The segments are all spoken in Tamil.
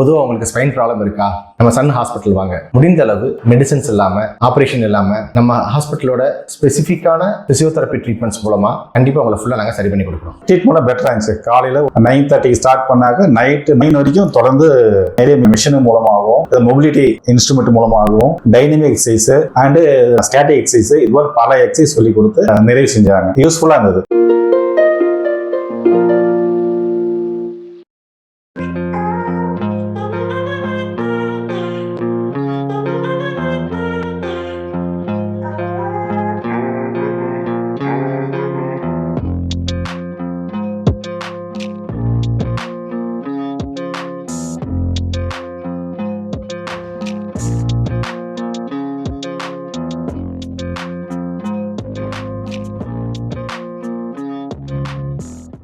பொதுவாக உங்களுக்கு ஸ்பைன் ப்ராப்ளம் இருக்கா? நம்ம சன் ஹாஸ்பிட்டல் வாங்க. முடிந்த அளவு மெடிசின்ஸ் இல்லாமல் ஆப்ரேஷன் இல்லாமல் நம்ம ஹாஸ்பிட்டலோட ஸ்பெசிஃபிக்கான பிசியோதெரப்பி ட்ரீட்மெண்ட்ஸ் மூலமா கண்டிப்பாக உங்களை ஃபுல்லாக நாங்கள் சரி பண்ணி கொடுக்குறோம். ட்ரீட்மெண்ட் பெட்டராக இருந்துச்சு. காலையில் நைன் தேர்ட்டிக்கு ஸ்டார்ட் பண்ணாக்க நைட்டு நைன் வரைக்கும் தொடர்ந்து நிறைய மிஷின் மூலமாகவும் மொபிலிட்டி இன்ஸ்ட்ருமெண்ட் மூலமாகவும் dynamic exercise and static exercise இதுவரை பல எக்ஸசைஸ் சொல்லி கொடுத்து நிறைவு செஞ்சாங்க. யூஸ்ஃபுல்லாக இருந்தது.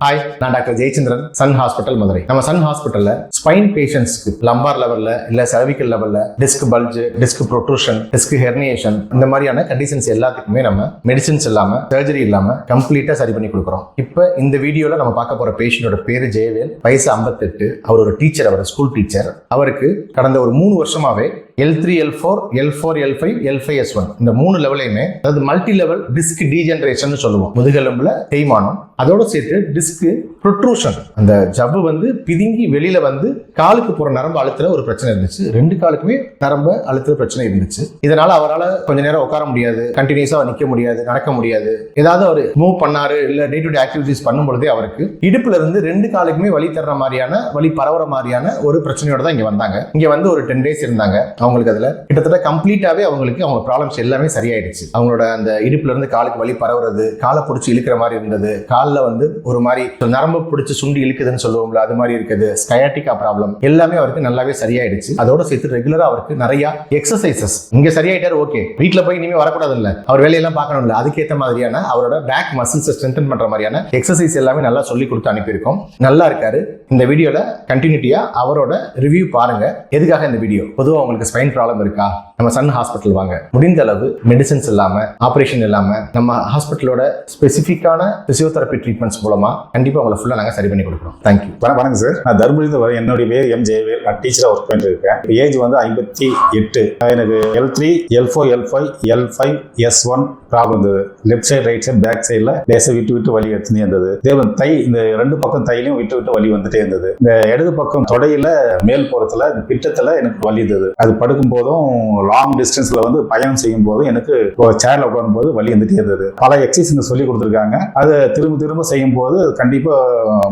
ஹாய் நான் doctor Jayachandran Sun hospital Madurai. நம்ம சன் ஹாஸ்பிட்டல்ல ஸ்பைன் பேஷண்ட்ஸ்க்கு லம்பார் லெவல்ல இல்ல cervical லெவல்ல disc bulge disc protrusion disc herniation இந்த மாதிரியான கண்டிஷன்ஸ் எல்லாத்துக்குமே நம்ம மெடிசின்ஸ் இல்லாம சர்ஜரி இல்லாம கம்ப்ளீட்டா சரி பண்ணி கொடுக்குறோம். இப்போ இந்த வீடியோல நம்ம பார்க்க போற பேஷண்டோட பேரு ஜெயவேல். வயசு 58 அவர் ஒரு டீச்சர் அவர் ஸ்கூல் டீச்சர் அவருக்கு கடந்த ஒரு மூணு வருஷமாவே L three L four L four L five L five S one இந்த மூணு லெவலையுமே அதாவது மல்டி லெவல் டிஸ்க் டீஜென்ரேஷன் சொல்லுவோம். முதுகெலும்புல தேய்மானம் அதோட சேர்த்து டிஸ்க் ப்ரொட்ரூஷன் அந்த ஜவ்வு வந்து பிதுங்கி வெளியில வந்து காலுக்கு போற நரம்பு அழுத்துல ஒரு பிரச்சனை இருந்துச்சு. ரெண்டு காலுக்குமே நரம்பு அழுத்துல பிரச்சனை இருந்துச்சு. இதனால அவரால் கொஞ்ச நேரம் உட்கார முடியாது. கண்டினியூஸா நிக்க முடியாது நடக்க முடியாது. ஏதாவது அவர் மூவ் பண்ணாரு இல்ல டே டு டே ஆக்டிவிட்டிஸ் பண்ணும் பொழுதே அவருக்கு இடுப்புல இருந்து ரெண்டு காலுக்குமே வழி தர்ற மாதிரியான வழி பரவுற மாதிரியான ஒரு பிரச்சனையோட தான் இங்க வந்தாங்க. இங்க வந்து ஒரு டென் டேஸ் இருந்தாங்க. அவங்களுக்கு அதுல கிட்டத்தட்ட கம்ப்ளீட்டாவே அவங்களுக்கு அவங்க ப்ராப்ளம்ஸ் எல்லாமே சரியாயிடுச்சு. அவங்களோட அந்த இடுப்புல இருந்து காலுக்கு வலி பரவுறது காலை பிடிச்சி இழுக்கிற மாதிரி இருந்தது. காலில் வந்து ஒரு மாதிரி நரம்பு பிடிச்சி சுண்டி இழுக்குதுன்னு சொல்லுவோம்ல அது மாதிரி இருக்குது. ஸ்கயாட்டிக்கா ப்ராப்ளம் எல்லாமே அவருக்கு நல்லாவே சரியாயிடுச்சு. அதோட சேர்த்து ரெகுலராக அவருக்கு நிறைய எக்ஸசைசஸ் இங்க சரியாயிட்டாரு ஓகே வீட்டில் போய் இனிமேல் வரக்கூடாது இல்ல அவர் வேலையெல்லாம் பார்க்கணும் அதுக்கேற்ற மாதிரியான அவரோட பேக் மசில்ஸை ஸ்ட்ரென்தன் பண்ற மாதிரியான எக்ஸசைஸ் எல்லாமே நல்லா சொல்லி கொடுத்து அனுப்பியிருக்கோம். நல்லா இருக்காரு. இந்த வீடியோல கண்டினியூட்டியா அவரோட ரிவ்யூ பாருங்க. எதுக்காக இந்த வீடியோ பொதுவாக உங்களுக்கு ஸ்பைன் ப்ராப்ளம் இருக்கா? நம்ம சன் ஹாஸ்பிட்டல் வாங்க. முடிந்த அளவு மெடிசின்ஸ் இல்லாம ஆப்ரேஷன் இல்லாம நம்ம ஹாஸ்பிட்டலோட ஸ்பெசிஃபிக்கான பிசியோதெரப்பி ட்ரீட்மெண்ட்ஸ் மூலமா கண்டிப்பா உங்களை ஃபுல்லா நாங்க சரி பண்ணி கொடுக்குறோம். தேங்க்யூ வணக்கம் வணக்கம் சார் நான் தர்மபுரிந்து வரேன். என்னுடைய பேர் எம் ஜெயவேல். நான் டீச்சராக ஒர்க் பண்ணிட்டு இருக்கேன் ஏஜ் வந்து ஐம்பத்தி எட்டு. எனக்கு L three L four L five L five S one problem இருந்தது left side right side back சைடில் லேசாக விட்டு விட்டு வலி எடுத்துனே இருந்தது. இதே தை இந்த ரெண்டு பக்கம் தையிலையும் விட்டு விட்டு வலி வந்துட்டே இருந்தது. இந்த இடது பக்கம் தொடையில மேல் புறத்துல இந்த பிட்டத்துல எனக்கு வலி இருந்தது. அது படுக்கும் போதும் லாங் டிஸ்டன்ஸ்ல வந்து பயணம் செய்யும் போதும் எனக்கு சேர்ல உட்காரும் போது வலி வந்துட்டே இருந்தது. பல எக்ஸசைஸ் சொல்லி கொடுத்துருக்காங்க. அதை திரும்ப திரும்ப செய்யும் போது கண்டிப்பா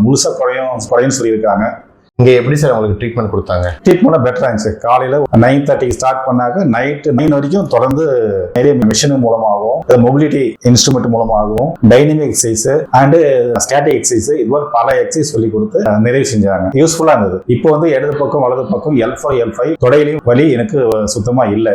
முழுசா குறையும் குறையும் சொல்லியிருக்காங்க. இங்கே எப்படி சார் உங்களுக்கு ட்ரீட்மெண்ட் கொடுத்தாங்க? ட்ரீட்மெண்ட் பெட்டராக இருந்துச்சு காலையில் நைன் தேர்ட்டிக்கு ஸ்டார்ட் பண்ணாக்க நைட்டு நைன் வரைக்கும் தொடர்ந்து நிறைய மிஷின் மூலமாகவும் மொபிலிட்டி இன்ஸ்ட்ருமெண்ட் மூலமாகவும் dynamic exercise and static exercise இது மாதிரி பல எக்ஸசைஸ் சொல்லி கொடுத்து நிறைவு செஞ்சாங்க. யூஸ்ஃபுல்லாக இருந்தது. இப்போ வந்து இடது பக்கம் வலது பக்கம் எல் ஃபைவ் எல் ஃபைவ் தொடையிலையும் வலி எனக்கு சுத்தமாக இல்லை.